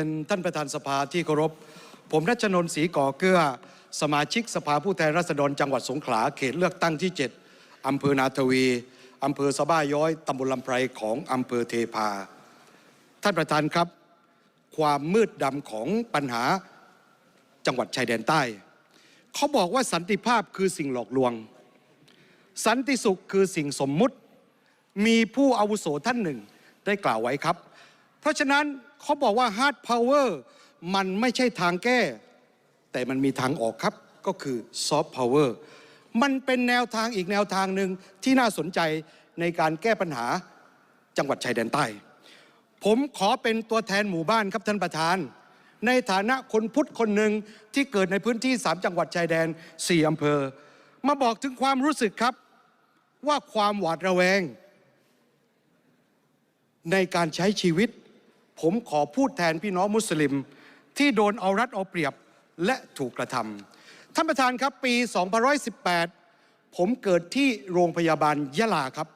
เป็นท่านประธานสภาที่เคารพ ผมรัชนนท์ศรีก่อเกลือสมาชิกสภาผู้แทนราษฎรจังหวัดสงขลาเขตเลือกตั้งที่ 7 อำเภอนาทวี อำเภอสะบ้าย้อย ตำบลลำไพรของอำเภอเทพา ท่านประธานครับ ความมืดดำของปัญหาจังหวัดชายแดนใต้ เขาบอกว่าสันติภาพคือสิ่งหลอกลวง สันติสุขคือสิ่งสมมุติ มีผู้อาวุโสท่านหนึ่งได้กล่าวไว้ครับ เพราะฉะนั้นเขาบอกว่า hard power มันไม่ใช่ทางแก้ แต่มันมีทางออกครับก็คือ soft power มันเป็นแนวทางอีกแนวทางหนึ่งที่น่าสนใจในการแก้ปัญหาจังหวัดชายแดนใต้ ผมขอเป็นตัวแทนหมู่บ้านครับท่านประธาน ในฐานะคนพุทธคนหนึ่งที่เกิดในพื้นที่ 3 จังหวัดชายแดน 4 อำเภอ มาบอกถึงความรู้สึกครับว่าความหวาดระแวง ในการใช้ชีวิต ผมขอพูดแทนพี่น้องมุสลิม ที่โดนเอารัดเอาเปรียบและถูกกระทำท่านประธานครับปี 2518 ผมเกิดที่โรงพยาบาลยะลาครับ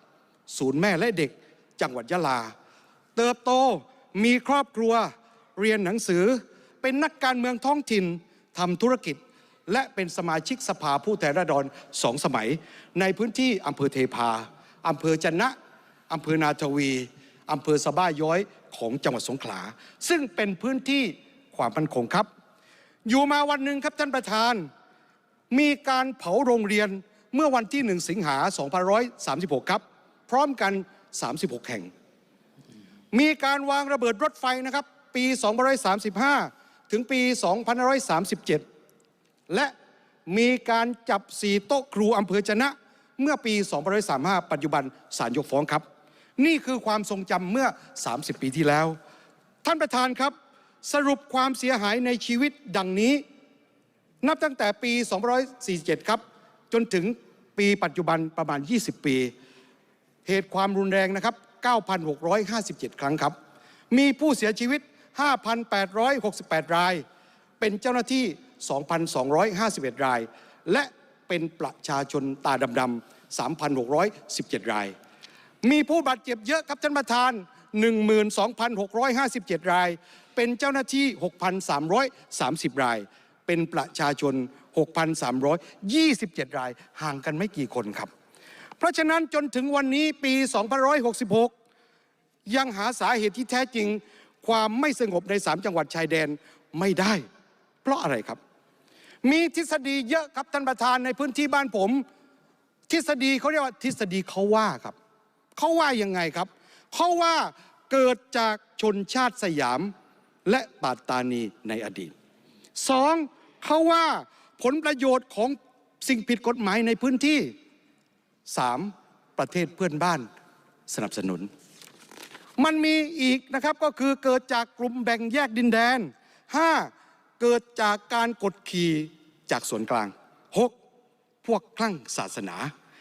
ศูนย์แม่และเด็กจังหวัดยะลา เติบโตมีครอบครัว เรียนหนังสือ เป็นนักการเมืองท้องถิ่นทำธุรกิจ และเป็นสมาชิกสภาผู้แทนราษฎรสองสมัย ในพื้นที่อำเภอเทพาอำเภอจันนะอำเภอนาทวี อำเภอสะบ้าย้อยของจังหวัดสงขลา ซึ่งเป็นพื้นที่ความมั่นคงครับ อยู่มาวันหนึ่งครับท่านประธาน มีการเผาโรงเรียนเมื่อวันที่ 1 สิงหา2536 ครับ พร้อมกัน 36 แห่ง มีการวางระเบิดรถไฟนะครับ ปี 2535 ถึงปี 2537 และมีการจับสีโต๊ะครูอำเภอจนะ เมื่อปี 2535 ปัจจุบันศาลยกฟ้องครับ นี่คือความทรงจำเมื่อ 30 ปีที่แล้ว ท่านประธานครับสรุปความเสียหายในชีวิตดังนี้ นับตั้งแต่ปี 247 ครับ จนถึงปีปัจจุบันประมาณ 20 ปี เหตุความรุนแรงนะครับ 9,657 ครั้งครับ มีผู้เสียชีวิต 5,868 ราย เป็นเจ้าหน้าที่ 2,251 ราย และเป็นประชาชนตาดำๆ3,617 ราย มีผู้บาดเจ็บเยอะครับท่านประธาน 12,657 ราย เป็นเจ้าหน้าที่ 6,330 ราย เป็นประชาชน 6,327 ราย ห่างกันไม่กี่คนครับ เพราะฉะนั้นจนถึงวันนี้ปี2566 ยังหาสาเหตุที่แท้จริง ความไม่สงบใน 3 จังหวัดชายแดนไม่ได้ เพราะอะไรครับ มีทฤษฎีเยอะครับท่านประธานในพื้นที่บ้านผม ทฤษฎีเขาเรียกว่าทฤษฎีเขาว่าครับ เขาว่ายังไงครับเขาว่าเกิดจากชนชาติสยามและปาตานีในอดีตสองเขาว่าผลประโยชน์ของสิ่งผิดกฎหมายในพื้นที่สามประเทศเพื่อนบ้านสนับสนุน มันมีอีกนะครับก็คือเกิดจากกลุ่มแบ่งแยกดินแดน 5. เกิดจากการกดขี่จากส่วนกลาง 6. พวกคลั่งศาสนา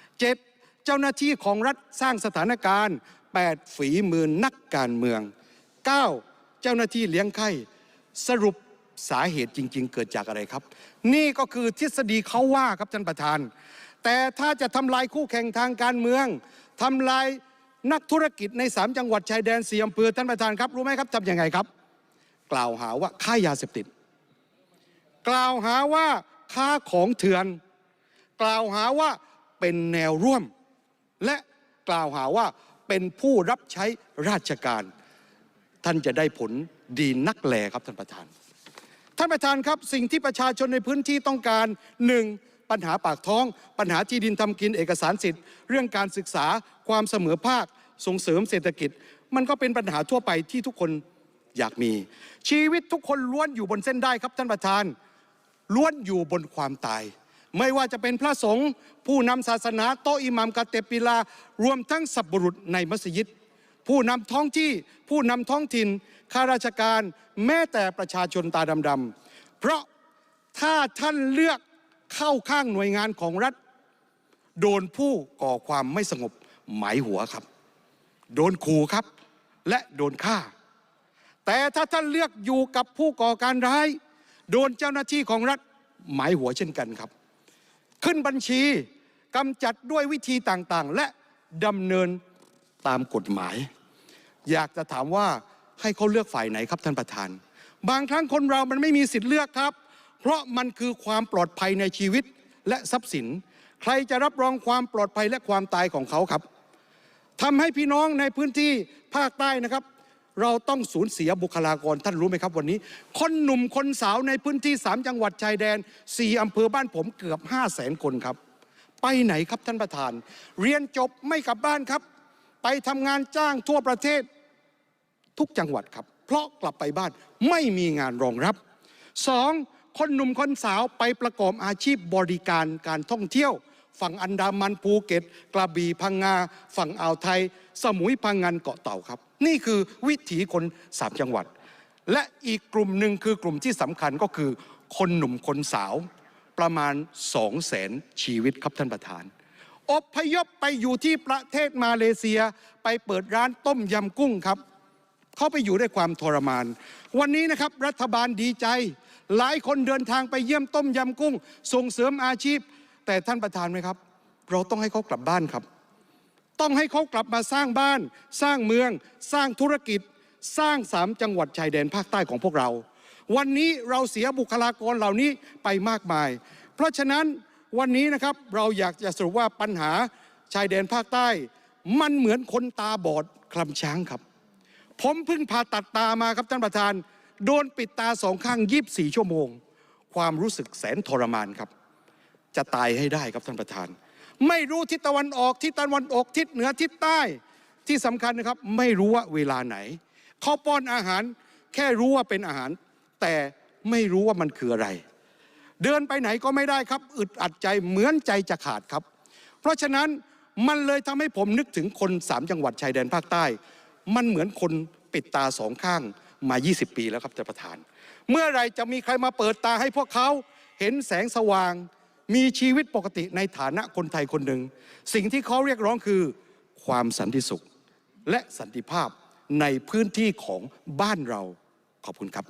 7. เจ้าหน้าที่ของรัฐสร้างสถานการณ์ 8. ฝีมือนักการเมือง 9. เจ้าหน้าที่เลี้ยงไข้สรุปสาเหตุจริง ๆ เกิดจากอะไรครับ นี่ก็คือทฤษฎีเขาว่าครับท่านประธาน แต่ถ้าจะทำลายคู่แข่งทางการเมืองทำลายนักธุรกิจใน 3 จังหวัดชายแดนสี่อำเภอท่านประธานครับ รู้ไหมครับทำยังไงครับ กล่าวหาว่าค้ายาเสพติด กล่าวหาว่าค้าของเถื่อน กล่าวหาว่าเป็นแนวร่วม และกล่าวหาว่าเป็นผู้รับใช้ราชการ ท่านจะได้ผลดีนักแลครับท่านประธาน ท่านประธานครับสิ่งที่ประชาชนในพื้นที่ต้องการหนึ่งปัญหาปากท้อง ปัญหาที่ดินทำกินเอกสารสิทธิ์ เรื่องการศึกษาความเสมอภาคส่งเสริมเศรษฐกิจ มันก็เป็นปัญหาทั่วไปที่ทุกคนอยากมี ชีวิตทุกคนล้วนอยู่บนเส้นได้ครับท่านประธาน ล้วนอยู่บนความตาย ไม่ว่าจะเป็นพระสงฆ์ผู้นำศาสนาโตอิหมัมกาเตปิลารวมทั้งสับบุรุษในมัสยิด ผู้นำท้องที่ผู้นำท้องถิ่นข้าราชการแม้แต่ประชาชนตาดำๆเพราะถ้าท่านเลือกเข้าข้างหน่วยงานของรัฐ โดนผู้ก่อความไม่สงบหมายหัวครับ โดนขู่ครับ และโดนฆ่า แต่ถ้าท่านเลือกอยู่กับผู้ก่อการร้าย โดนเจ้าหน้าที่ของรัฐหมายหัวเช่นกันครับ ขึ้นบัญชีกำจัดด้วยวิธีต่างๆ และดำเนินตามกฎหมาย อยากจะถามว่าให้เขาเลือกฝ่ายไหนครับท่านประธาน บางครั้งคนเรามันไม่มีสิทธิ์เลือกครับ เพราะมันคือความปลอดภัยในชีวิตและทรัพย์สิน ใครจะรับรองความปลอดภัยและความตายของเขาครับทำให้พี่น้องในพื้นที่ภาคใต้นะครับ เราต้องสูญเสียบุคลากรท่านรู้ไหมครับวันนี้ คนหนุ่มคนสาวในพื้นที่ 3 จังหวัดชายแดน 4 อำเภอบ้านผมเกือบ 5 0 0แสนคนครับ ไปไหนครับท่านประธาน เรียนจบไม่กลับบ้านครับ ไปทำงานจ้างทั่วประเทศ ทุกจังหวัดครับ เพราะกลับไปบ้านไม่มีงานรองรับสองคนหนุ่มคนสาวไปประกอบอาชีพบริการการท่องเที่ยว ฝั่งอันดามันภูเก็ต กระบี่พังงา ฝั่งอ่าวไทย สมุยพังงานเกาะเต่าครับ นี่คือวิถีคนสามจังหวัด และอีกกลุ่มหนึ่งคือกลุ่มที่สำคัญก็คือ คนหนุ่มคนสาวประมาณสองแสนชีวิตครับท่านประธานอพยพไปอยู่ที่ประเทศมาเลเซีย ไปเปิดร้านต้มยำกุ้งครับ เขาไปอยู่ด้วยความทรมาน วันนี้นะครับรัฐบาลดีใจ หลายคนเดินทางไปเยี่ยมต้มยำกุ้ง ส่งเสริมอาชีพ แต่ท่านประธานไหมครับ เราต้องให้เขากลับบ้านครับ ต้องให้เขากลับมาสร้างบ้าน สร้างเมือง สร้างธุรกิจ สร้างสามจังหวัดชายแดนภาคใต้ของพวกเรา วันนี้เราเสียบุคลากรเหล่านี้ไปมากมาย เพราะฉะนั้นวันนี้นะครับเราอยากจะสรุปว่าปัญหาชายแดนภาคใต้ มันเหมือนคนตาบอดคลำช้างครับ ผมเพิ่งผ่าตัดตามาครับท่านประธาน โดนปิดตาสองข้างยีบสี่ชั่วโมง ความรู้สึกแสนทรมานครับ จะตายให้ได้ครับท่านประธาน ไม่รู้ทิศตะวันออกทิศตะวันออกทิศเหนือทิศใต้ที่สำคัญนะครับ ไม่รู้ว่าเวลาไหนเขาป้อนอาหาร แค่รู้ว่าเป็นอาหาร แต่ไม่รู้ว่ามันคืออะไร เดินไปไหนก็ไม่ได้ครับ อึดอัดใจเหมือนใจจะขาดครับ เพราะฉะนั้นมันเลยทำให้ผมนึกถึงคนสามจังหวัดชายแดนภาคใต้ มันเหมือนคนปิดตาสองข้างมา 20 ปีแล้วครับท่านประธาน เมื่อไรจะมีใครมาเปิดตาให้พวกเขาเห็นแสงสว่าง มีชีวิตปกติในฐานะคนไทยคนหนึ่ง สิ่งที่เขาเรียกร้องคือ ความสันติสุข และสันติภาพในพื้นที่ของบ้านเราขอบคุณครับ